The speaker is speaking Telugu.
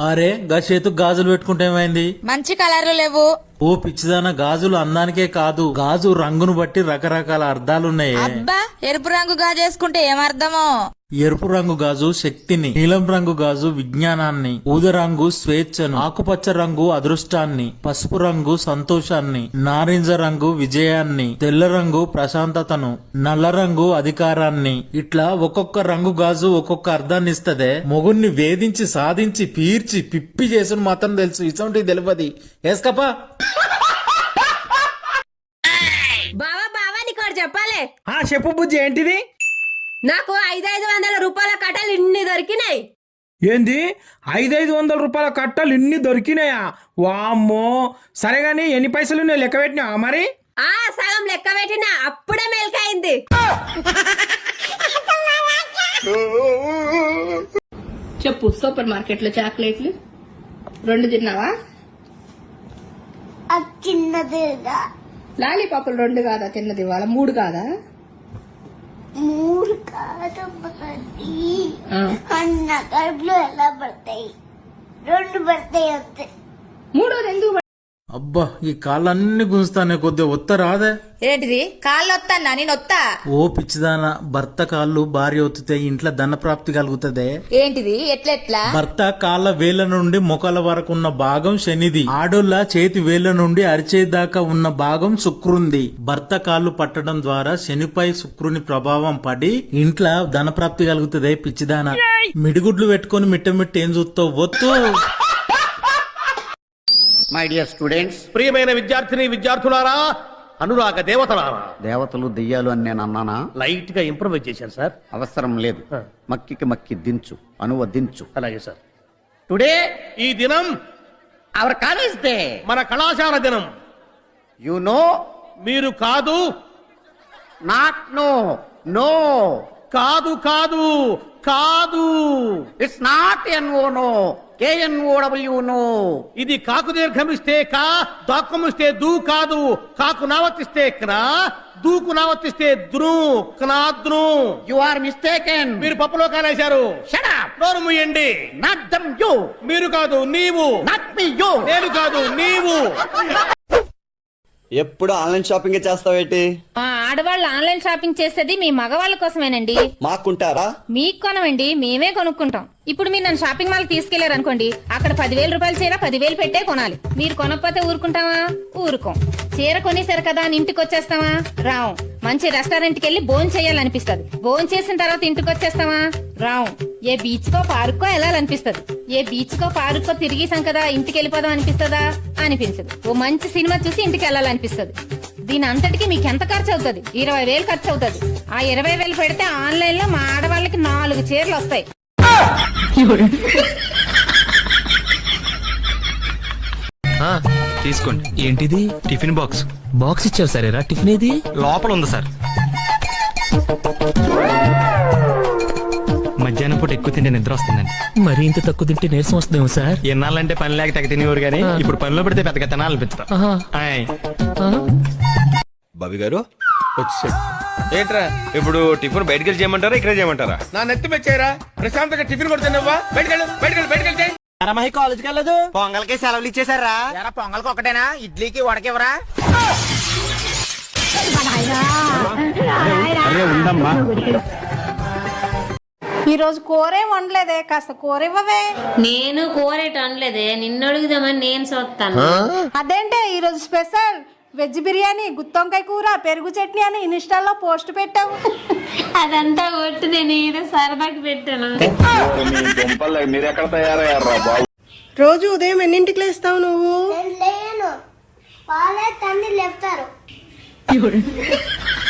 అరే గా చేతుకు గాజులు పెట్టుకుంటే ఏమైంది? మంచి కలర్లు లేవు. ఓ పిచ్చిదాన గాజులు అందానికే కాదు. గాజు రంగును బట్టి రకరకాల అర్థాలున్నాయి. అబ్బా ఎరుపు రంగు గాజేసుకుంటే ఏమర్థమో? ఎరుపు రంగు గాజు శక్తిని నీలం రంగు గాజు విజ్ఞానాన్ని ఊద రంగు స్వేచ్ఛను ఆకుపచ్చ రంగు అదృష్టాన్ని పసుపు రంగు సంతోషాన్ని నారింజ రంగు విజయాన్ని తెల్ల రంగు ప్రశాంతతను నల్ల రంగు అధికారాన్ని. ఇట్లా ఒక్కొక్క రంగు గాజు ఒక్కొక్క అర్థాన్ని ఇస్తదే. మొగుణ్ణి వేధించి సాధించి పీర్చి పిప్పి చేసును మాత్రం తెలుసు. ఇసంటి తెలియదు ఏస్కపా బావా చెప్పాలి. ఆ చెప్పు బుజ్జి ఏంటిది? నాకు ఐదైదు వందల రూపాయల కట్టలు ఇన్ని దొరికినాయి. ఏంది? ఐదైదు వందల రూపాయల కట్టలు ఇన్ని దొరికినాయా? వామ్మో! సరే గాని ఎన్ని పైసలు ఉన్నాయి లెక్క పెట్టినావా మరి? ఆ సగం లెక్క పెట్టిన అప్పుడే మేల్కైంది. చెప్పు సూపర్ మార్కెట్లో చాక్లెట్లు? రెండు తిన్నావా? చిన్నదిగా లాలీపాపులు రెండు కాదా? తిన్నది ఇవాళ మూడు కాదా? మూడు కాదు. అన్న కడుపులో ఎలా పడతాయి రెండు పడతాయి అంతే మూడోది ఎందుకు అబ్బా ఈ కాళ్ళన్నీ గుంజుతానే కొద్దిగా ఒత్త రాదే. ఏంటిది? కాళ్ళు వస్తానా నేను వత్తా ఓ పిచ్చిదాన భర్త కాళ్ళు భార్య ఒత్తితే ఇంట్లో ధన ప్రాప్తి కలుగుతదే. ఏంటిది? ఎట్లెట్లా? భర్త కాళ్ళ వేళ్ళ నుండి మొక్కల వరకు ఉన్న భాగం శనిది. ఆడోళ్ళ చేతి వేళ్ళ నుండి అరిచేయి దాకా ఉన్న భాగం శుక్రుంది. భర్త కాళ్ళు పట్టడం ద్వారా శనిపై శుక్రుని ప్రభావం పడి ఇంట్లో ధన ప్రాప్తి కలుగుతదే పిచ్చిదాన. మిడిగుడ్లు పెట్టుకొని మిట్ట మిట్ట ఏం చూస్తావు? ఒత్తు! మై డియర్ స్టూడెంట్స్ ప్రియమైన విద్యార్థిని విద్యార్థులారా అనురాగ దేవతలారా. దేవతలు దెయ్యాలు అని నేను అన్నానా? లైట్గా ఇంప్రూవైజ్ చేశాను సార్. అవసరం లేదు. మక్కికి మక్కి దించు అనువదించు. అలాగే సార్. టుడే ఈ దినం అవర్ కాలేజ్ డే మన కళాశాల దినం. యు నో మీరు కాదు. నాట్ నో నో కాదు కాదు. కాదు. ఇట్స్ నాట్ ఎన్ఓ నో ఇది కాకు దీర్ఘమిస్తే కా దాక్కుమిస్తే దూ కాదు. కాకు నావర్తిస్తే క్నా దూకు నావర్తిస్తే ద్రు క్నాద్రు యు ఆర్ మిస్టేకెన్ మీరు పప్పులో కాలేశారు. నోరు మూయండి. నాట్ దమ్ యు మీరు కాదు నీవు. నాట్ మీ యు నేను కాదు నీవు. ఎప్పుడు ఆన్లైన్ షాపింగ్ చేస్తావేటి? మా ఆడవాళ్ళు ఆన్లైన్ షాపింగ్ చేసేది మీ మగవాళ్ళ కోసమేనండి. మాకుంటారా? మీకు కొనమండి మేమే కొనుక్కుంటాం. ఇప్పుడు మీరు నన్ను షాపింగ్ మాల్ తీసుకెళ్ళారు అనుకోండి అక్కడ పదివేల రూపాయల చీర పదివేలు పెట్టే కొనాలి. మీరు కొనకపోతే ఊరుకుంటావా? ఊరుకోం. చీర కొనేసారు కదా అని ఇంటికి వచ్చేస్తావా? రావు మంచి రెస్టారెంట్కి వెళ్ళి భోజనం చేయాలనిపిస్తుంది. భోజనం చేసిన తర్వాత ఇంటికి వచ్చేస్తావా? రావు ఏ బీచ్ కో పార్కో వెళ్ళాలనిపిస్తుంది. ఏ బీచ్ కో పార్కో తిరిగేసాం కదా ఇంటికి వెళ్ళిపోదాం అనిపిస్తుందా? అనిపించదు. ఓ మంచి సినిమా చూసి ఇంటికి వెళ్ళాలనిపిస్తుంది. దీని అంతటికి మీకు ఎంత ఖర్చు అవుతుంది ఇరవై వేలు ఖర్చు అవుతుంది ఆ ఇరవై వేలు పెడితే ఆన్లైన్లో మా ఆడవాళ్ళకి నాలుగు చీరలు వస్తాయి. తీసుకోండి. ఏంటిది? Tiffin box. బాక్స్ ఇచ్చావు సరేరా టిఫిన్ ఏది? లోపల ఉంది సార్. మధ్యాహ్నం పూట ఎక్కువ తింటే నిద్ర వస్తుందండి. మరి ఇంత తక్కువ తింటే నీరసం వస్తుందేమో సార్? ఎన్నాళ్ళంటే పని లేక తెగ తినేవారు కానీ ఇప్పుడు పనిలో పెడితే పెద్దగా ఆయ్. బాబి గారు ఏంట్రా ఇప్పుడు టిఫిన్ బయటకి వెళ్ళి చేయమంటారా ఇక్కడ చేయమంటారా? నా నెత్తి మెచ్చారా ప్రశాంతంగా టిఫిన్ కొడుతున్నావా బయటకెళ్ళు బయటకెళ్ళు బయటకెళ్తే. కాలేజ్కి వెళ్ళదు. పొంగల్కి సెలవులు ఇచ్చేసారా ఎరా పొంగల్కి ఒకటేనా? ఇడ్లీకి వడకెవరా ఈ రోజు కూరే వండలేదే కాస్త కూర ఇవ్వవే. నేను కోరేట అనలేదే నిన్ను అడుగుదామని నేను చూస్తాను అదేంటే ఈ రోజు స్పెషల్ వెజ్ బిర్యానీ గుత్తొంకాయ కూర పెరుగు చట్నీ అని ఇన్స్టాల్లో పోస్ట్ పెట్టావు. అదంతా ఒట్టు నేను ఏదో సరదాకి పెట్టాను. రోజు ఉదయం ఎన్నింటికి లేస్తావు నువ్వు? నేను లేను వాళ్ళే తన్ని లేపుతారు.